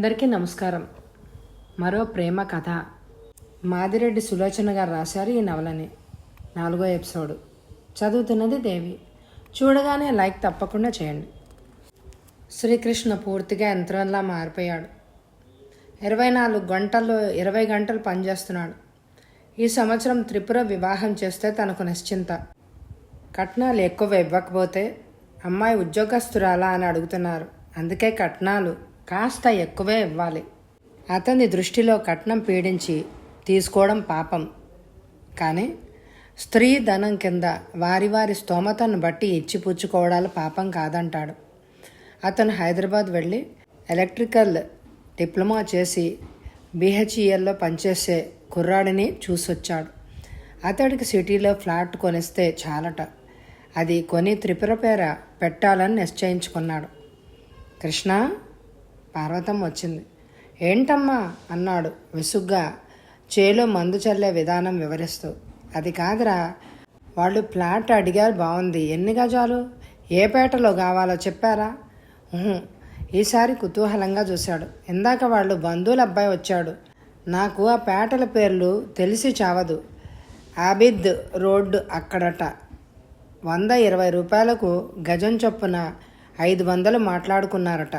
అందరికీ నమస్కారం. మరో ప్రేమ కథ. మాదిరెడ్డి సులోచన గారు రాశారు ఈ నవలని. నాలుగో ఎపిసోడ్. చదువుతున్నది దేవి. చూడగానే లైక్ తప్పకుండా చేయండి. శ్రీకృష్ణ పూర్తిగా యంత్రంలా మారిపోయాడు. ఇరవై నాలుగు గంటల్లో ఇరవై గంటలు పనిచేస్తున్నాడు. ఈ సంవత్సరం త్రిపుర వివాహం చేస్తే తనకు నిశ్చింత. కట్నాలు ఎక్కువ ఇవ్వకపోతే అమ్మాయి ఉద్యోగస్తురాలా అని అడుగుతున్నారు. అందుకే కట్నాలు. కాస్త ఎక్కువే ఇవ్వాలి. అతని దృష్టిలో కట్నం పీడించి తీసుకోవడం పాపం. కానీ స్త్రీ ధనం కింద వారి వారి స్తోమతను బట్టి ఇచ్చిపుచ్చుకోవడాలు పాపం కాదంటాడు. అతను హైదరాబాద్ వెళ్ళి ఎలక్ట్రికల్ డిప్లొమా చేసి బీహెచ్ఈఎల్లో పనిచేసే కుర్రాడిని చూసొచ్చాడు. అతడికి సిటీలో ఫ్లాట్ కొనిస్తే చాలట. అది కొని త్రిపుర పేర పెట్టాలని నిశ్చయించుకున్నాడు. కృష్ణ పార్వతం వచ్చింది. ఏంటమ్మా? అన్నాడు విసుగ్గా. చేలో మందు చల్లే విధానం వివరిస్తూ. అది కాదురా. వాళ్ళు ఫ్లాట్ అడిగారు బాగుంది ఎన్ని గజాలు? ఏ పేటలో కావాలో చెప్పారా? ఈసారి కుతూహలంగా చూశాడు. ఇందాక వాళ్ళు బంధువుల అబ్బాయి వచ్చాడు. నాకు ఆ పేటల పేర్లు తెలిసి చావదు. ఆబిద్ రోడ్డు అక్కడట. వంద ఇరవై రూపాయలకు గజం చొప్పున ఐదు వందలు మాట్లాడుకున్నారట.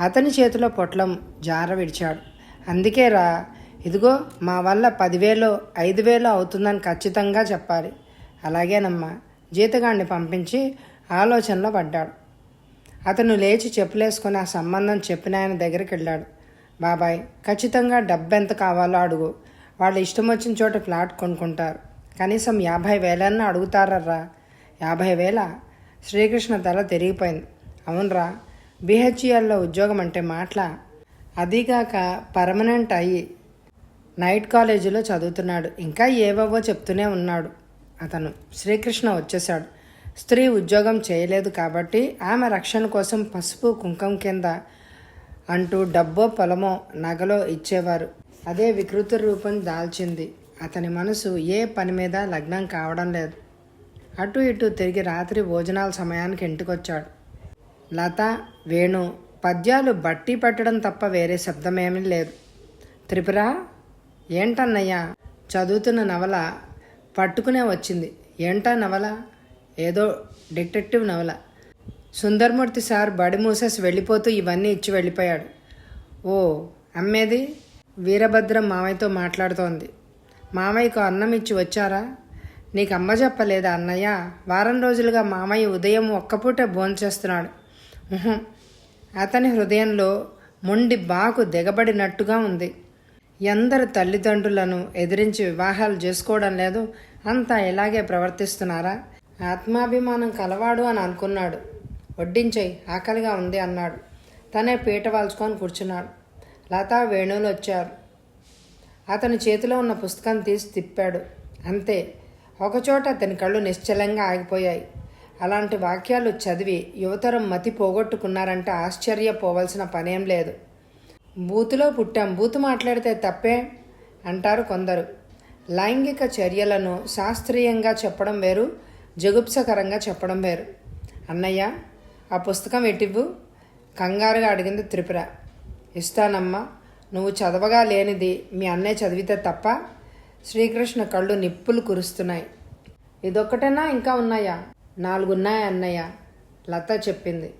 అతని చేతిలో పొట్లం జార విడిచాడు. అందుకేరా ఇదిగో మా వల్ల పదివేలు ఐదు వేలు అవుతుందని ఖచ్చితంగా చెప్పాలి. అలాగేనమ్మా జీతగాడిని పంపించి ఆలోచనలో పడ్డాడు. అతను లేచి చెప్పులేసుకుని ఆ సంబంధం చెప్పిన ఆయన దగ్గరికి వెళ్ళాడు. బాబాయ్ ఖచ్చితంగా డబ్బెంత కావాలో అడుగు. వాళ్ళు ఇష్టం వచ్చిన చోట ఫ్లాట్ కొనుక్కుంటారు. కనీసం యాభై వేలన్నా అడుగుతారర్రా. యాభై వేల? శ్రీకృష్ణ తల తిరిగిపోయింది. అవునరా బీహెచ్ఈఎల్లో ఉద్యోగం అంటే మాటల? అదీగాక పర్మనెంట్ అయ్యి నైట్ కాలేజీలో చదువుతున్నాడు. ఇంకా ఏవేవో చెప్తూనే ఉన్నాడు. అతను శ్రీకృష్ణ వచ్చేశాడు. స్త్రీ ఉద్యోగం చేయలేదు కాబట్టి ఆమె రక్షణ కోసం పసుపు కుంకం కింద అంటూ డబ్బో పొలమో నగలో ఇచ్చేవారు. అదే వికృతి రూపం దాల్చింది. అతని మనసు ఏ పని మీద లగ్నం కావడం లేదు. అటు ఇటు తిరిగి రాత్రి భోజనాల సమయానికి ఇంటికొచ్చాడు. లత వేణు పద్యాలు బట్టి పట్టడం తప్ప వేరే శబ్దమేమీ లేదు. త్రిపుర ఏంటన్నయ్యా? చదువుతున్న నవల పట్టుకునే వచ్చింది. ఏంటా నవల? ఏదో డిటెక్టివ్ నవల. సుందర్మూర్తి సార్ బడి మూసేసి వెళ్ళిపోతూ ఇవన్నీ ఇచ్చి వెళ్ళిపోయాడు. ఓ అమ్మేది? వీరభద్రం మామయ్యతో మాట్లాడుతోంది. మామయ్యకు అన్నం ఇచ్చి వచ్చారా? నీకు అమ్మ చెప్పలేదా అన్నయ్య? వారం రోజులుగా మామయ్య ఉదయం ఒక్కపూట భోంచేస్తున్నాడు. అతని హృదయంలో మొండి బాకు దిగబడినట్టుగా ఉంది. ఎందరు తల్లిదండ్రులను ఎదిరించి వివాహాలు చేసుకోవడం లేదు. అంతా ఇలాగే ప్రవర్తిస్తున్నారా? ఆత్మాభిమానం కలవాడు అని అనుకున్నాడు. వడ్డించేయి ఆకలిగా ఉంది అన్నాడు. తనే పీట వాల్చుకొని కూర్చున్నాడు. లతా వేణువులు వచ్చారు. అతని చేతిలో ఉన్న పుస్తకం తీసి తిప్పాడు. అంతే. ఒకచోట అతని కళ్ళు నిశ్చలంగా ఆగిపోయాయి. అలాంటి వాక్యాలు చదివి యువతరం మతి పోగొట్టుకున్నారంటే ఆశ్చర్యపోవలసిన పనేం లేదు. బూతులో పుట్టాం. బూతు మాట్లాడితే తప్పే అంటారు కొందరు. లైంగిక చర్యలను శాస్త్రీయంగా చెప్పడం వేరు జగుప్సకరంగా చెప్పడం వేరు. అన్నయ్య ఆ పుస్తకం ఎటివ్వు? కంగారుగా అడిగింది త్రిపుర. ఇస్తానమ్మా నువ్వు చదవగా లేనిది మీ అన్నయ్య చదివితే తప్ప శ్రీకృష్ణ కళ్ళు నిప్పులు కురుస్తున్నాయి. ఇదొక్కటేనా? ఇంకా ఉన్నాయా? నాలుగున్నాయి అన్నయ్య. లత చెప్పింది.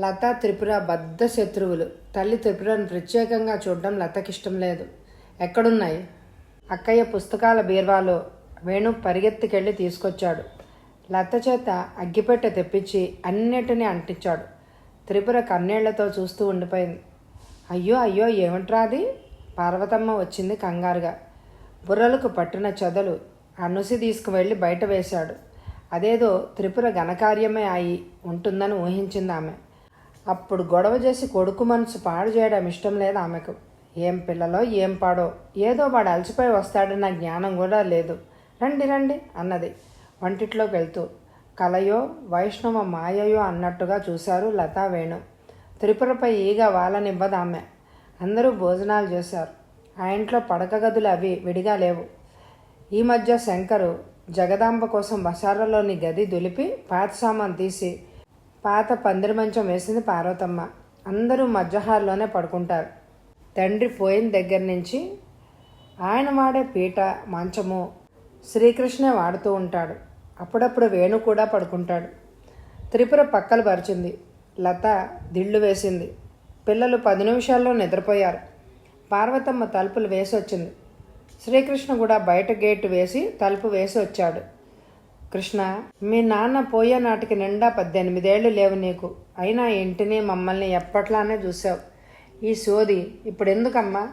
లత త్రిపుర బద్ధ శత్రువులు. తల్లి త్రిపురను ప్రత్యేకంగా చూడడం లతకిష్టం లేదు. ఎక్కడున్నాయి? అక్కయ్య పుస్తకాల బీర్వాలో వేణు పరిగెత్తుకెళ్ళి తీసుకొచ్చాడు. లత చేత అగ్గిపెట్టె తెప్పించి అన్నిటినీ అంటించాడు. త్రిపుర కన్నీళ్ళతో చూస్తూ ఉండిపోయింది. అయ్యో అయ్యో ఏమిట్రా అది? పార్వతమ్మ వచ్చింది కంగారుగా. బుర్రలకు పట్టిన చెదలు అనుసి తీసుకువెళ్ళి బయట వేశాడు. అదేదో త్రిపుర ఘనకార్యమే అయి ఉంటుందని ఊహించింది ఆమె. అప్పుడు గొడవ చేసి కొడుకు మనసు పాడు చేయడం ఇష్టం లేదు ఆమెకు. ఏం పిల్లలో ఏం పాడో ఏదో వాడు అలసిపోయి వస్తాడన్న జ్ఞానం కూడా లేదు. రండి రండి అన్నది. వంటిట్లోకి వెళ్తూ కలయో వైష్ణవ మాయయో అన్నట్టుగా చూశారు లతా వేణు. త్రిపురపై ఈగ వాళ్ళనివ్వదు ఆమె. అందరూ భోజనాలు చేశారు. ఆ ఇంట్లో పడక గదులు అవి విడిగా లేవు. ఈ మధ్య శంకరు జగదాంబ కోసం బసారలోని గది దులిపి పాత సామాన్ తీసి పాత పందిరి మంచం వేసింది పార్వతమ్మ. అందరూ మధ్యహాల్లోనే పడుకుంటారు. తండ్రి పోయిన దగ్గర నుంచి ఆయన వాడే పీట మంచము శ్రీకృష్ణే వాడుతూ ఉంటాడు. అప్పుడప్పుడు వేణు కూడా పడుకుంటాడు. త్రిపుర పక్కలు పరిచింది. లత దిళ్ళు వేసింది. పిల్లలు పది నిమిషాల్లో నిద్రపోయారు. పార్వతమ్మ తలుపులు వేసి వచ్చింది శ్రీకృష్ణ కూడా బయట గేటు వేసి తలుపు వేసి వచ్చాడు. కృష్ణ మీ నాన్న పోయే నాటికి నిండా పద్దెనిమిదేళ్ళు లేవు నీకు. అయినా ఇంటిని మమ్మల్ని ఎప్పట్లానే చూసావు. ఈ సోది ఇప్పుడు ఎందుకమ్మా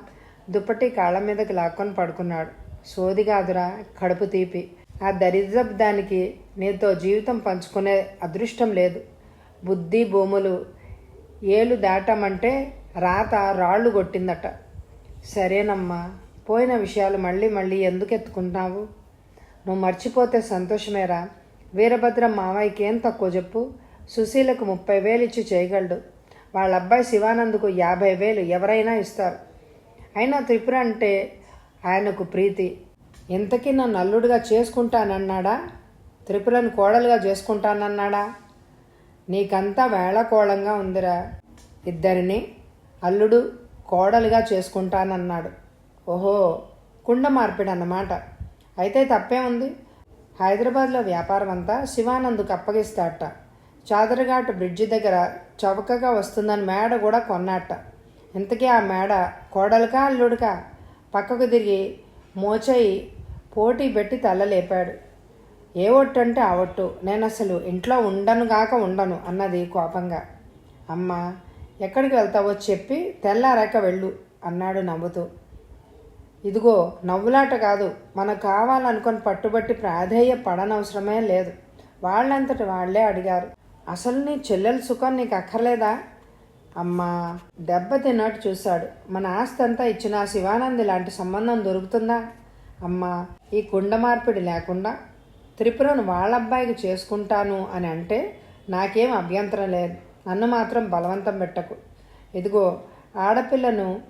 దుప్పటి కాళ్ళ మీదకి లాక్కొని పడుకున్నాడు. సోది కాదురా కడుపు తీపి. ఆ దరిద్రపు దానికి నీతో జీవితం పంచుకునే అదృష్టం లేదు. బుద్ధి భూములు ఏలు దాటమంటే రాత రాళ్ళు కొట్టిందట. సరేనమ్మా. పోయిన విషయాలు మళ్ళీ మళ్ళీ ఎందుకు ఎత్తుకుంటున్నావు నువ్వు మర్చిపోతే సంతోషమేరా. వీరభద్రం మావయ్యకి ఏం తక్కువ చెప్పు? సుశీలకు ముప్పై వేలు ఇచ్చి చేయగలడు. వాళ్ళ అబ్బాయి శివానంద్కు యాభై వేలు ఎవరైనా ఇస్తారు. అయినా త్రిపుర అంటే ఆయనకు ప్రీతి. ఇంతకీ నన్ను అల్లుడుగా చేసుకుంటానన్నాడా? త్రిపురను కోడలుగా చేసుకుంటానన్నాడా? నీకంతా వేళకోళంగా ఉందిరా. ఇద్దరిని అల్లుడు కోడలుగా చేసుకుంటానన్నాడు. ఓహో కుండ మార్పిడి అన్నమాట అయితే తప్పే ఉంది. హైదరాబాద్లో వ్యాపారం అంతా శివానంద్కు అప్పగిస్తాట చాదరఘాట్ బ్రిడ్జి దగ్గర చవకగా వస్తుందని మేడ కూడా కొన్నాట ఇంతకీ ఆ మేడ కోడలుకా అల్లుడుకా? పక్కకు తిరిగి మోచయి పోటీ పెట్టి తల్లలేపాడు. ఏ ఒట్టు అంటే ఆ ఒట్టు. నేను అసలు ఇంట్లో ఉండను గాక ఉండను అన్నది కోపంగా. అమ్మ ఎక్కడికి వెళ్తావో చెప్పి తెల్లారాక వెళ్ళు అన్నాడు నవ్వుతూ. ఇదిగో నవ్వులాట కాదు. మనకు కావాలనుకొని పట్టుబట్టి ప్రాధేయ పడనవసరమే లేదు. వాళ్ళంతటి వాళ్ళే అడిగారు. అసలు నీ చెల్లెల సుఖం నీకు అక్కర్లేదా? అమ్మా దెబ్బ తిన్నట్టు చూశాడు. మన ఆస్తి అంతా ఇచ్చిన శివానంద్ శివానంది లాంటి సంబంధం దొరుకుతుందా? అమ్మా ఈ కుండ మార్పిడి లేకుండా త్రిపురను వాళ్ళ అబ్బాయికి చేసుకుంటాను అని అంటే నాకేం అభ్యంతరం లేదు. నన్ను మాత్రం బలవంతం పెట్టకు. ఇదిగో ఆడపిల్లను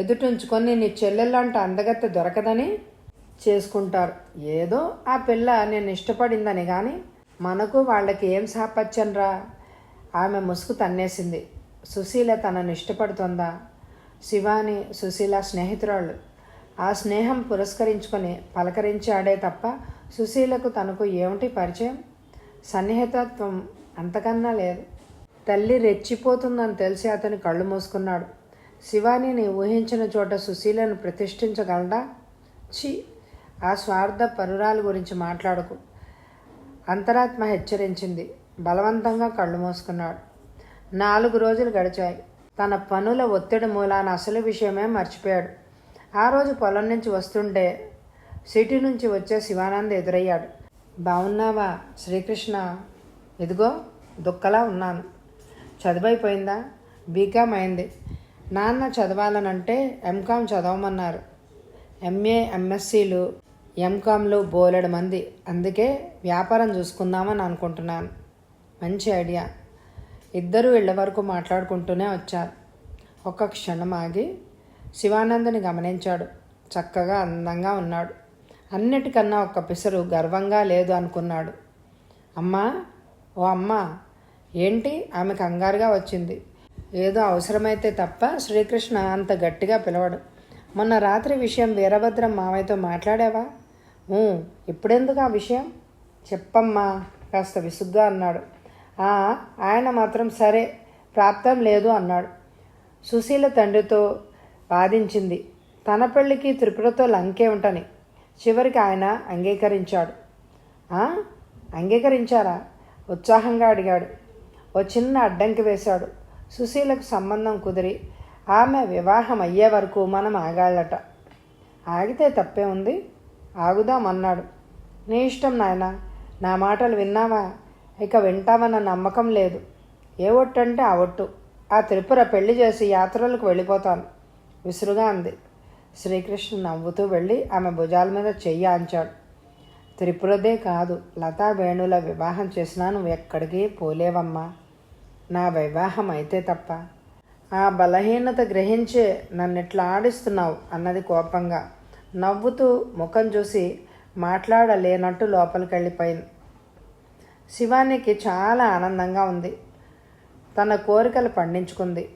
ఎదుటుంచుకొని నీ చెల్లెళ్ళంట అందగత్త దొరకదని చేసుకుంటారు. ఏదో ఆ పిల్ల నేను ఇష్టపడిందని కానీ మనకు వాళ్ళకి ఏం సాపచ్చనరా ఆమె ముసుగు తన్నేసింది. సుశీల తనను ఇష్టపడుతుందా? శివాని సుశీల స్నేహితురాళ్ళు. ఆ స్నేహం పురస్కరించుకొని పలకరించి ఆడే తప్ప సుశీలకు తనకు ఏమిటి పరిచయం? సన్నిహితత్వం అంతకన్నా లేదు. తల్లి రెచ్చిపోతుందని తెలిసి అతని కళ్ళు మూసుకున్నాడు. శివానిని ఊహించిన చోట సుశీలను ప్రతిష్ఠించగలడా? ఛీ ఆ స్వార్థ పరురాల గురించి మాట్లాడకు. అంతరాత్మ హెచ్చరించింది. బలవంతంగా కళ్ళు మూసుకున్నాడు. నాలుగు రోజులు గడిచాయి. తన పనుల ఒత్తిడి మూలాన అసలు విషయమే మర్చిపోయాడు. ఆ రోజు పొలం నుంచి వస్తుంటే సిటీ నుంచి వచ్చే శివానంద్ ఎదురయ్యాడు. బాగున్నావా శ్రీకృష్ణ? ఇదిగో దుక్కలా ఉన్నాను. చదువైపోయిందా? బీకామ్ అయింది. నాన్న చదవాలనంటే ఎంకామ్ చదవమన్నారు. ఎంఏ ఎంఎస్సీలు ఎంకామ్లు బోలెడు మంది. అందుకే వ్యాపారం చూసుకుందామని అనుకుంటున్నాను. మంచి ఐడియా. ఇద్దరు ఇళ్ళ వరకు మాట్లాడుకుంటూనే వచ్చారు. ఒక్క క్షణం ఆగి శివానందని గమనించాడు. చక్కగా అందంగా ఉన్నాడు. అన్నిటికన్నా ఒక్క పిసరు గర్వంగా లేదు అనుకున్నాడు. అమ్మా ఓ అమ్మ ఏంటి ఆమె కంగారుగా వచ్చింది? ఏదో అవసరమైతే తప్ప శ్రీకృష్ణ అంత గట్టిగా పిలవడు. మొన్న రాత్రి విషయం వీరభద్రం మావయ్యతో మాట్లాడావా? ఇప్పుడెందుకు ఆ విషయం? చెప్పమ్మా కాస్త విసుగ్గా అన్నాడు. ఆయన మాత్రం సరే ప్రాప్తం లేదు అన్నాడు. సుశీల తండ్రితో వాదించింది. తన పెళ్ళికి త్రిపురతో లంకే ఉంటని చివరికి ఆయన అంగీకరించాడు. అంగీకరించారా? ఉత్సాహంగా అడిగాడు. ఓ చిన్న అడ్డంకి వేశాడు. సుశీలకు సంబంధం కుదిరి ఆమె వివాహం అయ్యే వరకు మనం ఆగాలట. ఆగితే తప్పే ఉంది. ఆగుదామన్నాడు నీ ఇష్టం నాయన నా మాటలు విన్నావా? ఇక వింటావన్న నమ్మకం లేదు. ఏ ఒట్టు అంటే ఆ ఒట్టు. ఆ త్రిపుర పెళ్ళి చేసి యాత్రలకు వెళ్ళిపోతాను. విసురుగా అంది. శ్రీకృష్ణ నవ్వుతూ వెళ్ళి ఆమె భుజాల మీద చెయ్యి ఆంచాడు. త్రిపురదే కాదు లతా వేణుల వివాహం చేసినా నువ్వు ఎక్కడికి పోలేవమ్మా. నా వివాహం అయితే తప్ప. ఆ బలహీనత గ్రహించే నన్నెట్లా ఆడిస్తున్నావు అన్నది కోపంగా నవ్వుతూ ముఖం చూసి మాట్లాడలేనట్టు లోపలికి వెళ్ళిపోయింది శివానికి చాలా ఆనందంగా ఉంది. తన కోరికలు పండించుకుంది.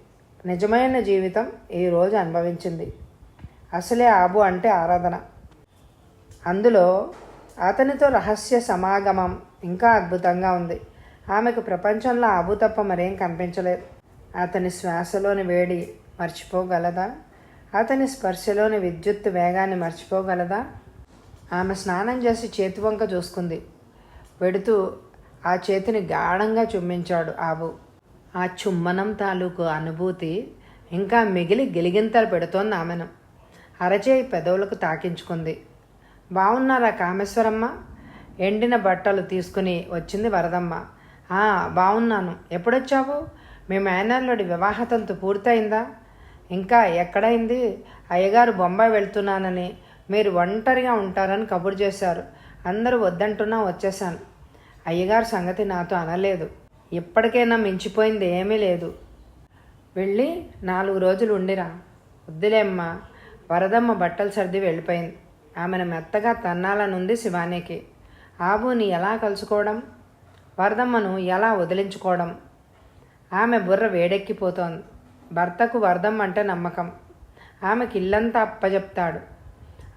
నిజమైన జీవితం ఈరోజు అనుభవించింది. అసలే ఆబు అంటే ఆరాధన. అందులో అతనితో రహస్య సమాగమం ఇంకా అద్భుతంగా ఉంది. ఆమెకు ప్రపంచంలో ఆబు తప్ప మరేం కనిపించలేదు. అతని శ్వాసలోని వేడి మర్చిపోగలదా? అతని స్పర్శలోని విద్యుత్ వేగాన్ని మర్చిపోగలదా? ఆమె స్నానం చేసి చేతి వంక చూసుకుంది. పెడుతూ ఆ చేతిని గాఢంగా చుమ్మించాడు ఆబు. ఆ చుమ్మనం తాలూకు అనుభూతి ఇంకా మిగిలి గిలిగింతలు పెడుతోంది ఆమెను. అరచేయి పెదవులకు తాకించుకుంది. బాగున్నారా కామేశ్వరమ్మ? ఎండిన బట్టలు తీసుకుని వచ్చింది వరదమ్మ. బాగున్నాను ఎప్పుడొచ్చావు? మీ మేనల్లుడి వివాహతంతు పూర్తయిందా? ఇంకా ఎక్కడైంది? అయ్యగారు బొంబాయి వెళ్తున్నానని మీరు ఒంటరిగా ఉంటారని కబురు చేశారు. అందరూ వద్దంటున్నా వచ్చేసాను అయ్యగారు సంగతి నాతో అనలేదు. ఇప్పటికైనా మించిపోయింది ఏమీ లేదు. వెళ్ళి నాలుగు రోజులు ఉండిరా. వద్దులేమ్మా వరదమ్మ బట్టలు సర్ది వెళ్ళిపోయింది. ఆమెను మెత్తగా తన్నాలనుంది శివానికి. ఆబుని ఎలా కలుసుకోవడం? వరదమ్మను ఎలా వదిలించుకోవడం? ఆమె బుర్ర వేడెక్కిపోతోంది. భర్తకు వరదమ్మ అంటే నమ్మకం. ఆమెకి ఇల్లంతా అప్పజెప్తాడు.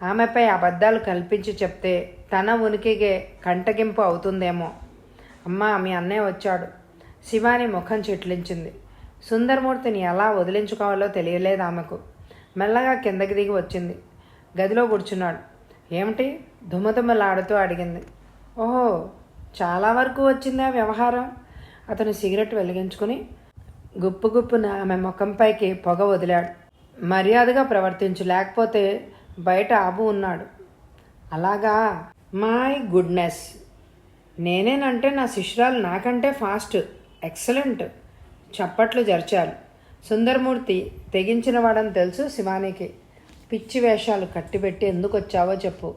ఆమెపై అబద్ధాలు కల్పించి చెప్తే తన ఉనికిగే కంటగింపు అవుతుందేమో. అమ్మా మీ అన్నయ్య వచ్చాడు. శివాని ముఖం చిట్లించింది. సుందరమూర్తిని ఎలా వదిలించుకోవాలో తెలియలేదు ఆమెకు. మెల్లగా కిందకి దిగి వచ్చింది. గదిలో కూర్చున్నాడు. ఏమిటి? దుమదుమలాడుతూ అడిగింది. ఓహో చాలా వరకు వచ్చింది ఆ వ్యవహారం. అతను సిగరెట్ వెలిగించుకుని గుప్పు గుప్పున ఆమె ముఖంపైకి పొగ వదిలాడు. మర్యాదగా ప్రవర్తించు లేకపోతే బయట ఆబు ఉన్నాడు. అలాగా? My goodness. నేనేనంటే నా శిష్యురాలు నాకంటే ఫాస్ట్ ఎక్సలెంట్ చప్పట్లు జరిచారు. సుందరమూర్తి తెగించిన వాడని తెలుసు శివానికి. పిచ్చి వేషాలు కట్టిపెట్టి ఎందుకు వచ్చావో చెప్పు.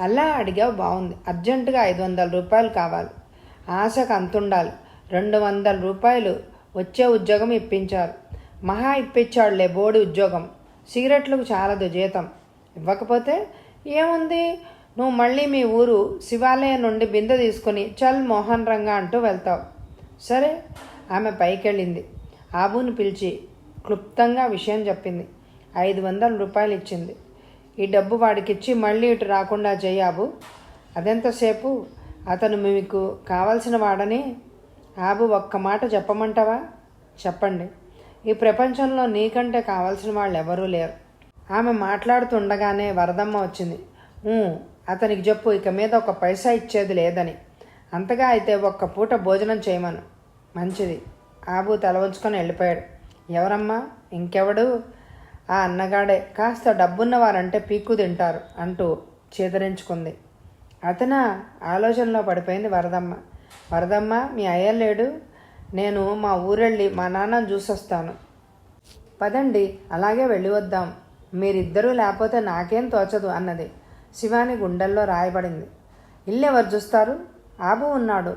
అలా అడిగావు బాగుంది అర్జెంటుగా ఐదు వందల రూపాయలు కావాలి. ఆశకు అంతుండాలి. రెండు వందల రూపాయలు వచ్చే ఉద్యోగం ఇప్పించారు. మహా ఇప్పించాడులే బోడి ఉద్యోగం. సిగరెట్లకు చాలదు జీతం. ఇవ్వకపోతే ఏముంది? నువ్వు మళ్ళీ మీ ఊరు శివాలయం నుండి బిందె తీసుకుని చల్ మోహన్ రంగా అంటూ వెళ్తావు. సరే. ఆమె పైకెళ్ళింది. ఆబుని పిలిచి క్లుప్తంగా విషయం చెప్పింది. ఐదు వందల రూపాయలు ఇచ్చింది. ఈ డబ్బు వాడికిచ్చి మళ్ళీ ఇటు రాకుండా చేయాబు అదెంతసేపు అతను మీకు కావలసిన వాడని ఆబు ఒక్క మాట చెప్పమంటావా? చెప్పండి. ఈ ప్రపంచంలో నీకంటే కావాల్సిన వాళ్ళు ఎవరూ లేరు. ఆమె మాట్లాడుతుండగానే వరదమ్మ వచ్చింది. అతనికి చెప్పు ఇక మీద ఒక పైసా ఇచ్చేది లేదని. అంతగా అయితే ఒక్క పూట భోజనం చేయమను. మంచిది. ఆబు తల వంచుకొని వెళ్ళిపోయాడు. ఎవరమ్మా? ఇంకెవడు? ఆ అన్నగాడే కాస్త డబ్బున్న వారంటే పీక్కు తింటారు అంటూ చేదరించుకుంది. అతన ఆలోచనలో పడిపోయింది వరదమ్మ. వరదమ్మ మీ అయ్య లేడు. నేను మా ఊరెళ్ళి మా నాన్నను చూసొస్తాను. పదండి అలాగే వెళ్ళి వద్దాం. మీరిద్దరూ లేకపోతే నాకేం తోచదు అన్నది శివాని గుండెల్లో రాయబడింది. ఇల్లు ఎవరు చూస్తారు? ఆబు ఉన్నాడు.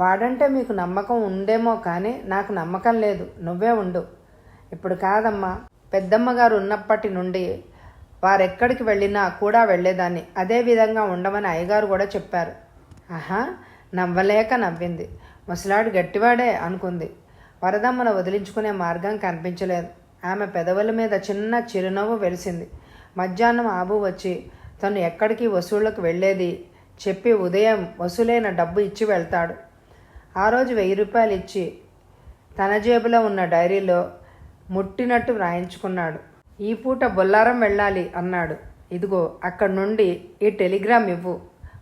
వాడంటే మీకు నమ్మకం ఉందేమో కానీ నాకు నమ్మకం లేదు. నువ్వే ఉండు. ఇప్పుడు కాదమ్మా. పెద్దమ్మగారు ఉన్నప్పటి నుండి వారెక్కడికి వెళ్ళినా కూడా వెళ్ళేదాన్ని. అదే విధంగా ఉండమని అయ్యగారు కూడా చెప్పారు. ఆహా నవ్వలేక నవ్వింది. ముసలాడు గట్టివాడే అనుకుంది. వరదమ్మను వదిలించుకునే మార్గం కనిపించలేదు. ఆమె పెదవుల మీద చిన్న చిరునవ్వు వెలిసింది. మధ్యాహ్నం ఆబు వచ్చి తను ఎక్కడికి వసూళ్ళకు వెళ్ళేది? చెప్పి ఉదయం వసూలైన డబ్బు ఇచ్చి వెళ్తాడు. ఆ రోజు వెయ్యి రూపాయలు ఇచ్చి తన జేబులో ఉన్న డైరీలో ముట్టినట్టు వ్రాయించుకున్నాడు. ఈ పూట బొల్లారం వెళ్ళాలి అన్నాడు. ఇదిగో అక్కడి నుండి ఈ టెలిగ్రామ్ ఇవ్వు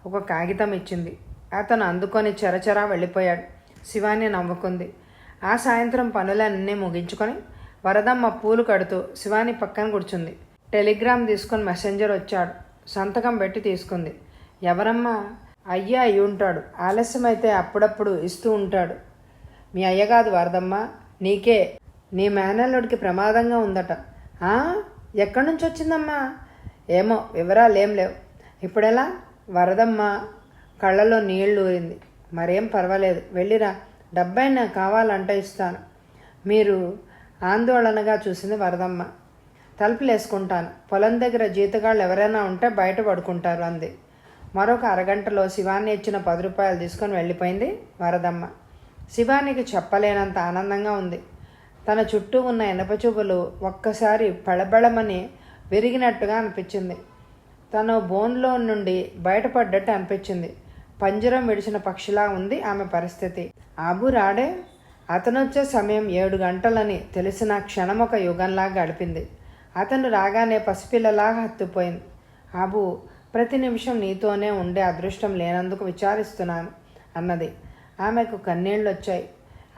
ఒక కాగితం ఇచ్చింది. అతను అందుకొని చెరచెరా వెళ్ళిపోయాడు. శివాని నవ్వుకుంది. ఆ సాయంత్రం పనులన్నీ ముగించుకొని వరదమ్మ పూలు కడుతూ శివాని పక్కన కూర్చుంది. టెలిగ్రామ్ తీసుకొని మెసెంజర్ వచ్చాడు. సంతకం పెట్టి తీసుకుంది. ఎవరమ్మా? అయ్యా అయి ఉంటాడు. ఆలస్యమైతే అప్పుడప్పుడు ఇస్తూ ఉంటాడు. మీ అయ్య కాదు వరదమ్మ. నీకే నీ మేనల్లుడికి ప్రమాదంగా ఉందట. ఎక్కడి నుంచి వచ్చిందమ్మా? ఏమో వివరాలు ఏం లేవు. ఇప్పుడెలా? వరదమ్మ కళ్ళలో నీళ్ళు ఊరింది. మరేం పర్వాలేదు. వెళ్ళిరా. డబ్బైనా కావాలంటే ఇస్తాను. మీరు ఆందోళనగా చూసింది వరదమ్మ. తలుపులు వేసుకుంటాను పొలం దగ్గర జీతగాళ్ళు ఎవరైనా ఉంటే బయట పడుకుంటారు అంది. మరొక అరగంటలో శివాన్ని ఇచ్చిన పది రూపాయలు తీసుకొని వెళ్ళిపోయింది వరదమ్మ. శివానికి చెప్పలేనంత ఆనందంగా ఉంది. తన చుట్టూ ఉన్న ఎనపచూపులు ఒక్కసారి పళబళమని విరిగినట్టుగా అనిపించింది. తను బోన్లో నుండి బయటపడ్డట్టు అనిపించింది. పంజరం విడిచిన పక్షిలా ఉంది ఆమె పరిస్థితి. ఆబు రాడే? అతనొచ్చే సమయం ఏడు గంటలని తెలిసిన క్షణం ఒక యుగంలా గడిపింది. అతను రాగానే పసిపిల్లలాగా హత్తుపోయింది. ఆబు ప్రతి నిమిషం నీతోనే ఉండే అదృష్టం లేనందుకు విచారిస్తున్నాను అన్నది. ఆమెకు కన్నీళ్ళు వచ్చాయి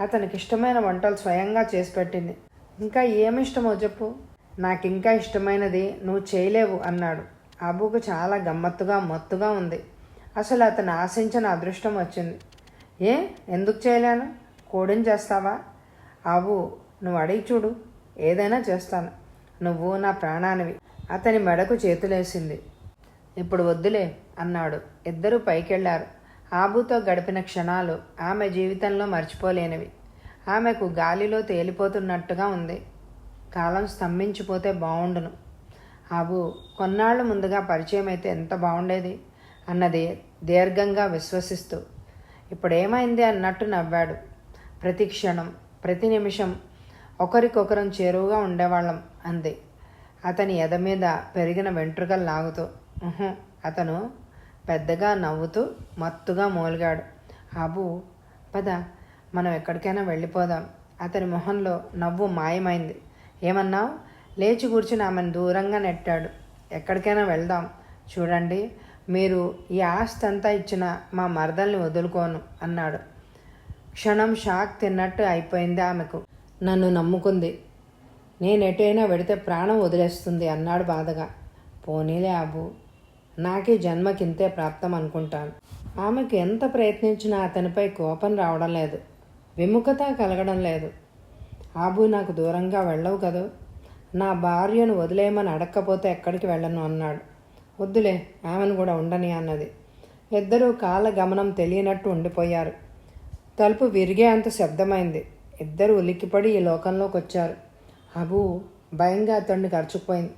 అతనికి ఇష్టమైన వంటలు స్వయంగా చేసి పెట్టింది. ఇంకా ఏమి ఇష్టమో చెప్పు. నాకు ఇంకా ఇష్టమైనది నువ్వు చేయలేవు అన్నాడు. ఆబుకు చాలా గమ్మత్తుగా మత్తుగా ఉంది. అసలు అతను ఆశించిన అదృష్టం వచ్చింది. ఏ? ఎందుకు చేయలేను? కోడిని చేస్తావా? ఆబు నువ్వు అడిగి చూడు. ఏదైనా చేస్తాను. నువ్వు నా ప్రాణానివి. అతని మెడకు చేతులేసింది. ఇప్పుడు వద్దులే అన్నాడు. ఇద్దరూ పైకెళ్ళారు. ఆబుతో గడిపిన క్షణాలు ఆమె జీవితంలో మర్చిపోలేనివి. ఆమెకు గాలిలో తేలిపోతున్నట్టుగా ఉంది. కాలం స్తంభించిపోతే బాగుండును ఆబు కొన్నాళ్ళు ముందుగా పరిచయం అయితే ఎంత బాగుండేది అన్నది దీర్ఘంగా విశ్వసిస్తూ. ఇప్పుడేమైంది అన్నట్టు నవ్వాడు. ప్రతి క్షణం ప్రతి నిమిషం ఒకరికొకరం చేరువుగా ఉండేవాళ్ళం అంది. అతని ఎద మీద పెరిగిన వెంట్రుకలు లాగుతూ అతను పెద్దగా నవ్వుతూ మత్తుగా మూలిగాడు. అబు పద మనం ఎక్కడికైనా వెళ్ళిపోదాం. అతని మొహంలో నవ్వు మాయమైంది. ఏమన్నావు? లేచి కూర్చుని ఆమెను దూరంగా నెట్టాడు. ఎక్కడికైనా వెళ్దాం. చూడండి మీరు ఈ ఆస్తి అంతా ఇచ్చిన మా మరదల్ని వదులుకోను అన్నాడు. క్షణం షాక్ తిన్నట్టు అయిపోయింది ఆమెకు. నన్ను నమ్ముకుంది. నేను ఎటైనా వెడితే ప్రాణం వదిలేస్తుంది అన్నాడు బాధగా. పోనీలే అబ్బు నాకే జన్మకింతే ప్రాప్తం అనుకుంటాను. ఆమెకు ఎంత ప్రయత్నించినా అతనిపై కోపం రావడం లేదు. విముఖత కలగడం లేదు. ఆబు నాకు దూరంగా వెళ్ళవు కదూ? నా భార్యను వదిలేయమని అడక్కపోతే ఎక్కడికి వెళ్ళను అన్నాడు. వద్దులే ఆమెను కూడా ఉండని అన్నది. ఇద్దరూ కాల గమనం తెలియనట్టు ఉండిపోయారు. తలుపు విరిగే అంత శబ్దమైంది. ఇద్దరు ఉలిక్కిపడి ఈ లోకంలోకి వచ్చారు అబు భయంగా అతన్ని ఖర్చుకుపోయింది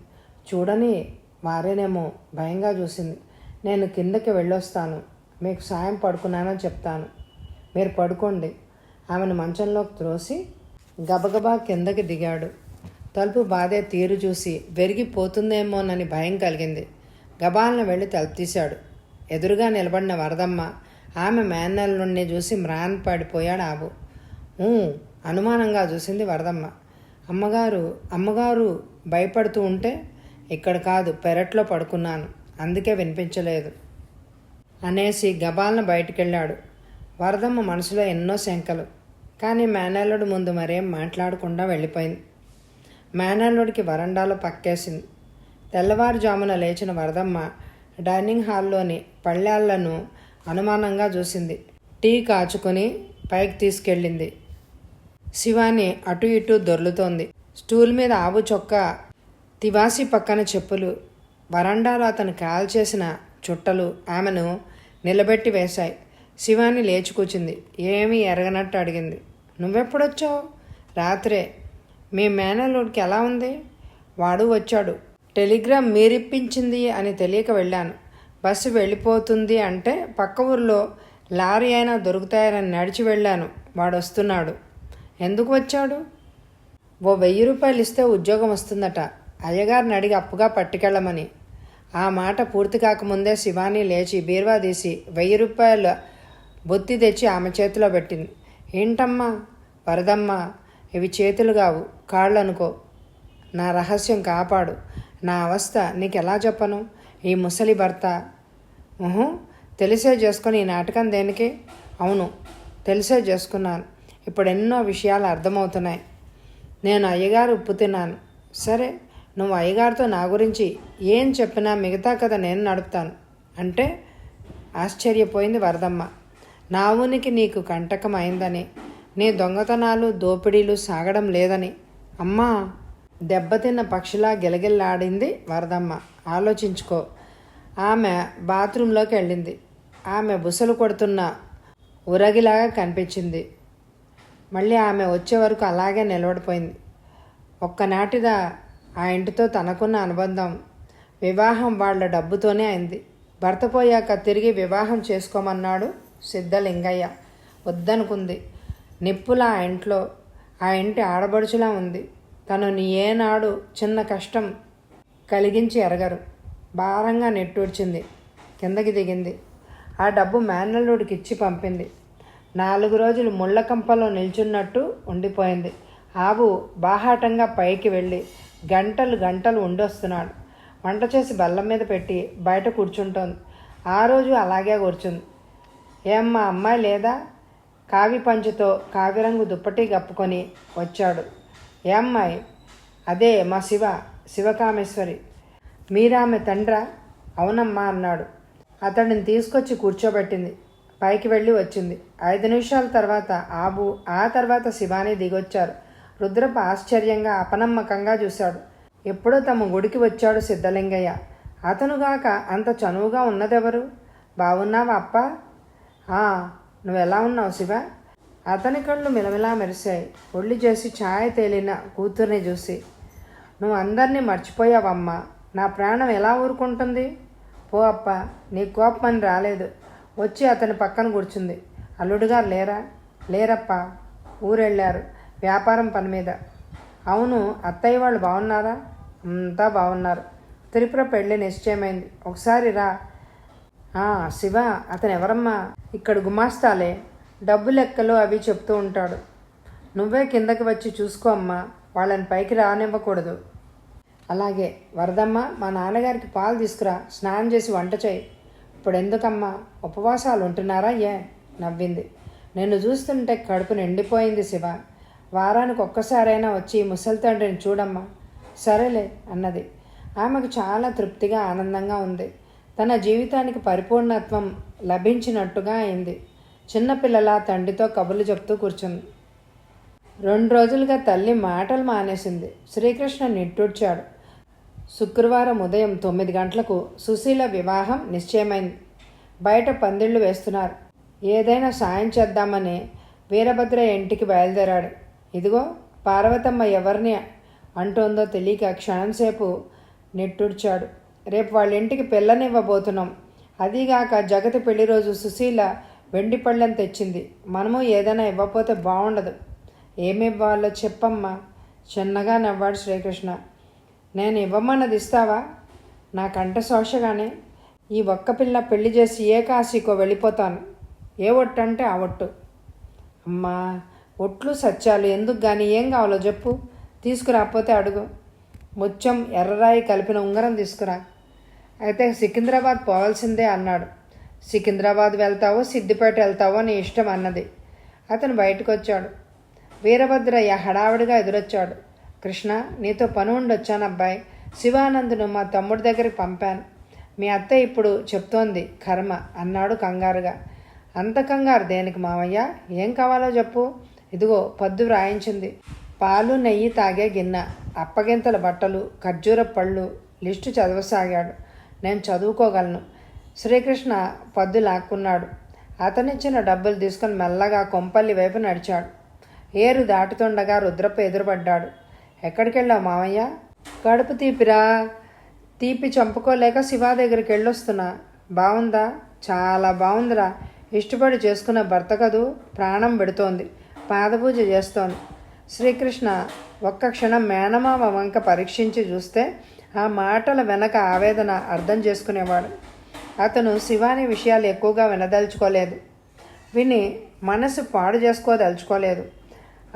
చూడని వారేనేమో భయంగా చూసింది. నేను కిందకి వెళ్ళొస్తాను. మీకు సాయం పడుకున్నానని చెప్తాను. మీరు పడుకోండి. ఆమెను మంచంలోకి త్రోసి గబగబా కిందకి దిగాడు. తలుపు బాధే తీరు చూసి వెరిగిపోతుందేమోనని భయం కలిగింది. గబాలను వెళ్ళి తలుపు తీశాడు. ఎదురుగా నిలబడిన వరదమ్మ ఆమె మేనల్ నుండి చూసి మ్రాన్ పడిపోయాడు ఆబు. అనుమానంగా చూసింది వరదమ్మ. అమ్మగారు అమ్మగారు భయపడుతూ ఉంటే ఇక్కడ కాదు పెరట్లో పడుకున్నాను. అందుకే వినిపించలేదు. అనేసి గబాలను బయటికెళ్ళాడు. వరదమ్మ మనసులో ఎన్నో శంకలు. కానీ మేనల్లుడు ముందు మరేం మాట్లాడకుండా వెళ్ళిపోయింది. మేనల్లుడికి వరండాలో పక్కేసింది. తెల్లవారుజామున లేచిన వరదమ్మ డైనింగ్ హాల్లోని పళ్ళాళ్ళను అనుమానంగా చూసింది. టీ కాచుకొని పైకి తీసుకెళ్ళింది. శివాని అటు ఇటు దొర్లుతోంది. స్టూల్ మీద ఆవు చొక్క తివాసి పక్కన చెప్పులు. వరండాలో అతను కాల్చేసిన చుట్టలు ఆమెను నిలబెట్టి వేశాయి. శివాని లేచి కూర్చుంది ఏమీ ఎరగనట్టు అడిగింది. నువ్వెప్పుడొచ్చావు? రాత్రే. మీ మేనల్లుడికి ఎలా ఉంది? వాడు వచ్చాడు. టెలిగ్రామ్ మీరిప్పించింది అని తెలియక వెళ్ళాను. బస్సు వెళ్ళిపోతుంది అంటే పక్క ఊర్లో లారీ అయినా దొరుకుతాయని నడిచి వెళ్ళాను. వాడు వస్తున్నాడు ఎందుకు వచ్చాడు? ఓ వెయ్యి రూపాయలు ఇస్తే ఉద్యోగం వస్తుందట. అయ్యగారిని అడిగి అప్పుగా పట్టుకెళ్ళమని. ఆ మాట పూర్తి కాకముందే శివాని లేచి బీరువా తీసి వెయ్యి రూపాయల బొత్తి తెచ్చి ఆమె చేతిలో పెట్టింది. ఏంటమ్మా? వరదమ్మా? ఇవి చేతులు కావు. కాళ్ళు అనుకో నా రహస్యం కాపాడు. నా అవస్థ నీకు ఎలా చెప్పను? ఈ ముసలి భర్త. ఊహు తెలిసే చేసుకుని ఈ నాటకం దేనికి? అవును తెలిసే చేసుకున్నాను. ఇప్పుడు ఎన్నో విషయాలు అర్థమవుతున్నాయి. నేను అయ్యగారు ఉప్పు తిన్నాను. సరే నువ్వు అయ్యగారితో నా గురించి ఏం చెప్పినా మిగతా కథ నేను నడుపుతాను. అంటే ఆశ్చర్యపోయింది వరదమ్మ. నా ఊనికి నీకు కంటకం అయిందని నీ దొంగతనాలు దోపిడీలు సాగడం లేదని. అమ్మా దెబ్బతిన్న పక్షిలా గిలగిల్లాడింది వరదమ్మ. ఆలోచించుకో. ఆమె బాత్రూంలోకి వెళ్ళింది. ఆమె బుసలు కొడుతున్న ఉరగిలాగా కనిపించింది. మళ్ళీ ఆమె వచ్చే వరకు అలాగే నిలబడిపోయింది. ఒక్కనాటిదా ఆ ఇంటితో తనకున్న అనుబంధం. వివాహం వాళ్ళ డబ్బుతోనే అయింది. భర్త పోయాక తిరిగి వివాహం చేసుకోమన్నాడు సిద్ధలింగయ్య. వద్దనుకుంది. నిప్పులా ఆ ఇంట్లో. ఆ ఇంటి ఆడబడుచులా ఉంది. తను ఏనాడు చిన్న కష్టం కలిగించి ఎరగరు. భారంగా నెట్టూడ్చింది కిందకి దిగింది. ఆ డబ్బు మేనల్లుడికి ఇచ్చి పంపింది. నాలుగు రోజులు ముళ్ళ కంపలో నిల్చున్నట్టు ఉండిపోయింది. ఆవు బాహాటంగా పైకి వెళ్ళి గంటలు గంటలు ఉండొస్తున్నాడు. వంట చేసి బల్లం మీద పెట్టి బయట కూర్చుంటోంది. ఆ రోజు అలాగే కూర్చుంది. ఏమ్మా అమ్మాయి లేదా? కావి పంచుతో కావిరంగు దుప్పటి కప్పుకొని వచ్చాడు. ఏ అమ్మాయి అదే మా శివ శివకామేశ్వరి. మీరామె తండ్రా? అవునమ్మా అన్నాడు. అతడిని తీసుకొచ్చి కూర్చోబెట్టింది. పైకి వెళ్ళి వచ్చింది. ఐదు నిమిషాల తర్వాత ఆబు ఆ తర్వాత శివాని దిగొచ్చారు. రుద్రప ఆశ్చర్యంగా అపనమ్మకంగా చూశాడు. ఎప్పుడో తమ గుడికి వచ్చాడు సిద్ధలింగయ్య. అతనుగాక అంత చనువుగా ఉన్నదెవరు? బాగున్నావా అప్ప? "ఆ, నువ్వెలా ఉన్నావు శివ? అతని కళ్ళు మిలమిలా మెరిశాయి. ఒళ్ళు చేసి ఛాయ తేలిన కూతుర్ని చూసి నువ్వు అందరినీ మర్చిపోయావమ్మా. నా ప్రాణం ఎలా ఊరుకుంటుంది? పో అప్ప నీ కోపమని రాలేదు. వచ్చి అతని పక్కన కూర్చుంది. అల్లుడుగారు లేరా? లేరప్పా. ఊరెళ్ళారు. వ్యాపారం పని మీద. అవును అత్తయ్య వాళ్ళు బాగున్నారా? అంతా బాగున్నారు. త్రిపుర పెళ్ళి నిశ్చయమైంది. ఒకసారి రా. శివ అతను ఎవరమ్మా ఇక్కడ గుమాస్తాలే. డబ్బు లెక్కలు అవి చెప్తూ ఉంటాడు. నువ్వే కిందకి వచ్చి చూసుకో అమ్మా. వాళ్ళని పైకి రానివ్వకూడదు. అలాగే వరదమ్మ మా నాన్నగారికి పాలు తీసుకురా. స్నానం చేసి వంట చేయి. ఇప్పుడు ఎందుకమ్మా ఉపవాసాలు ఉంటున్నారా ఏ? నవ్వింది. నిన్ను చూస్తుంటే కడుపు నిండిపోయింది శివ. వారానికి ఒక్కసారైనా వచ్చి ముసలి తండ్రిని చూడమ్మా. సరేలే అన్నది. ఆమెకు చాలా తృప్తిగా ఆనందంగా ఉంది. తన జీవితానికి పరిపూర్ణత్వం లభించినట్టుగా అయింది. చిన్నపిల్లల తండ్రితో కబుర్లు చెప్తూ కూర్చుంది. రెండు రోజులుగా తల్లి మాటలు మానేసింది. శ్రీకృష్ణ నిట్టూడ్చాడు శుక్రవారం ఉదయం తొమ్మిది గంటలకు సుశీల వివాహం నిశ్చయమైంది. బయట పందిళ్ళు వేస్తున్నారు. ఏదైనా సాయం చేద్దామని వీరభద్ర ఇంటికి బయలుదేరాడు. ఇదిగో పార్వతమ్మ ఎవరిని అంటోందో తెలియక క్షణంసేపు నెట్టుడ్చాడు రేపు వాళ్ళ ఇంటికి పిల్లనివ్వబోతున్నాం. అదీగాక జగతి పెళ్ళి రోజు సుశీల వెండి పళ్ళని తెచ్చింది. మనము ఏదైనా ఇవ్వకపోతే బాగుండదు ఏమి ఇవ్వాలో చెప్పమ్మా. చిన్నగా నవ్వాడు శ్రీకృష్ణ. నేను ఇవ్వమన్నది ఇస్తావా? నాకంట శోషగానే ఈ ఒక్క పిల్ల పెళ్ళి చేసి ఏ కాశీకో వెళ్ళిపోతాను. ఏ ఒట్టు అంటే ఆ ఒట్టు. అమ్మా ఒట్లు సత్యాలు ఎందుకు కానీ ఏం కావాలో చెప్పు. తీసుకురాకపోతే అడుగు. ముత్యం ఎర్రరాయి కలిపిన ఉంగరం తీసుకురా. అయితే సికింద్రాబాద్ పోవాల్సిందే అన్నాడు. సికింద్రాబాద్ వెళ్తావో సిద్దిపేట వెళ్తావో నీ ఇష్టం అన్నది. అతను బయటకు వచ్చాడు వీరభద్రయ్య హడావిడిగా ఎదురొచ్చాడు. కృష్ణ నీతో పని ఉండొచ్చాను అబ్బాయి. శివానందును మా తమ్ముడి దగ్గరికి పంపాను. మీ అత్త ఇప్పుడు చెప్తోంది కర్మ అన్నాడు కంగారుగా. అంత కంగారు దేనికి మామయ్య ఏం కావాలో చెప్పు. ఇదిగో పద్దు వ్రాయించింది. పాలు నెయ్యి తాగే గిన్నె అప్పగింతల బట్టలు ఖర్జూర పళ్ళు లిస్టు చదవసాగాడు. నేను చదువుకోగలను. శ్రీకృష్ణ పద్దు లాక్కున్నాడు. అతనిచ్చిన డబ్బులు తీసుకొని మెల్లగా కొంపల్లి వైపు నడిచాడు. ఏరు దాటుతుండగా రుద్రప్ప ఎదురుపడ్డాడు. ఎక్కడికి వెళ్ళావు మామయ్య? కడుపు తీపిరా? తీపి చంపుకోలేక శివ దగ్గరికి వెళ్ళొస్తున్నా. బాగుందా చాలా బాగుందిరా ఇష్టపడి చేసుకున్న భర్త కదూ? ప్రాణం పెడుతోంది పాదపూజ చేస్తోంది. శ్రీకృష్ణ ఒక్క క్షణం మేనమామ వంక పరీక్షించి చూస్తే ఆ మాటల వెనక ఆవేదన అర్థం చేసుకునేవాడు. అతను శివాని విషయాలు ఎక్కువగా వినదలుచుకోలేదు. విని మనసు పాడు చేసుకోదలుచుకోలేదు.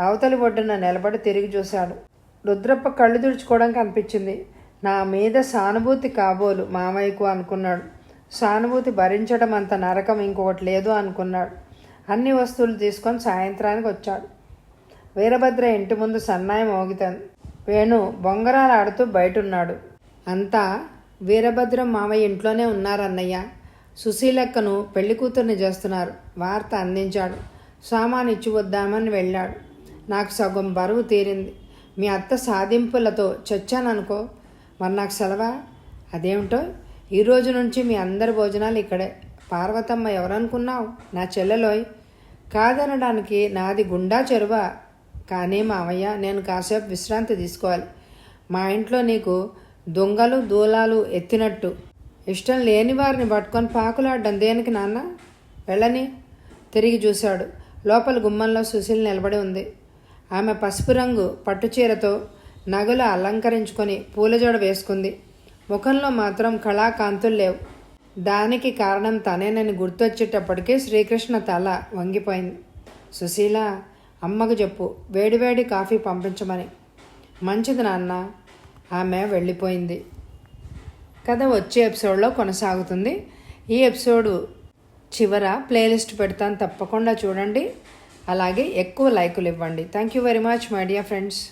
అవతలి ఒడ్డున నిలబడి తిరిగి చూశాడు. రుద్రప్ప కళ్ళు తుడుచుకోవడానికి అనిపించింది నా మీద సానుభూతి కాబోలు మామయ్యకు అనుకున్నాడు. సానుభూతి భరించడం అంత నరకం ఇంకొకటి లేదు అనుకున్నాడు. అన్ని వస్తువులు తీసుకొని సాయంత్రానికి వచ్చాడు. వీరభద్ర ఇంటి ముందు సన్నాయి మోగితాను. వేణు బొంగరాలు ఆడుతూ బయటున్నాడు. అంతా వీరభద్ర మామయ్య ఇంట్లోనే ఉన్నారన్నయ్య. సుశీలక్కను పెళ్ళి కూతుర్ని చేస్తున్నారు. వార్త అందించాడు. సామాను ఇచ్చి వద్దామని వెళ్ళాడు. నాకు సగం బరువు తీరింది. మీ అత్త సాధింపులతో చచ్చాననుకో. మరి నాకు సెలవా? అదేమిటో? ఈ రోజు నుంచి మీ అందరి భోజనాలు ఇక్కడే. పార్వతమ్మ ఎవరనుకున్నావు? నా చెల్లెలోయ్. కాదనడానికి నాది గుండా చెరువ. కానీ మావయ్య నేను కాసేపు విశ్రాంతి తీసుకోవాలి. మా ఇంట్లో నీకు దొంగలు దూలాలు ఎత్తినట్టు. ఇష్టం లేని వారిని పట్టుకొని పాకులాడడం దేనికి నాన్న? వెళ్ళని? తిరిగి చూశాడు. లోపల గుమ్మంలో సుశీల్ నిలబడి ఉంది. ఆమె పసుపు రంగు పట్టుచీరతో నగలు అలంకరించుకొని పూలజోడ వేసుకుంది. ముఖంలో మాత్రం కళాకాంతులు లేవు. దానికి కారణం తనేనని గుర్తొచ్చేటప్పటికే శ్రీకృష్ణ తల వంగిపోయింది. సుశీల అమ్మకు చెప్పు వేడివేడి కాఫీ పంపించమని. మంచిది నాన్న ఆమె వెళ్ళిపోయింది. కథ వచ్చే ఎపిసోడ్లో కొనసాగుతుంది. ఈ ఎపిసోడు చివర ప్లేలిస్ట్ పెడతాను తప్పకుండా చూడండి. అలాగే ఎక్కువ లైకులు ఇవ్వండి. Thank you very much my dear friends.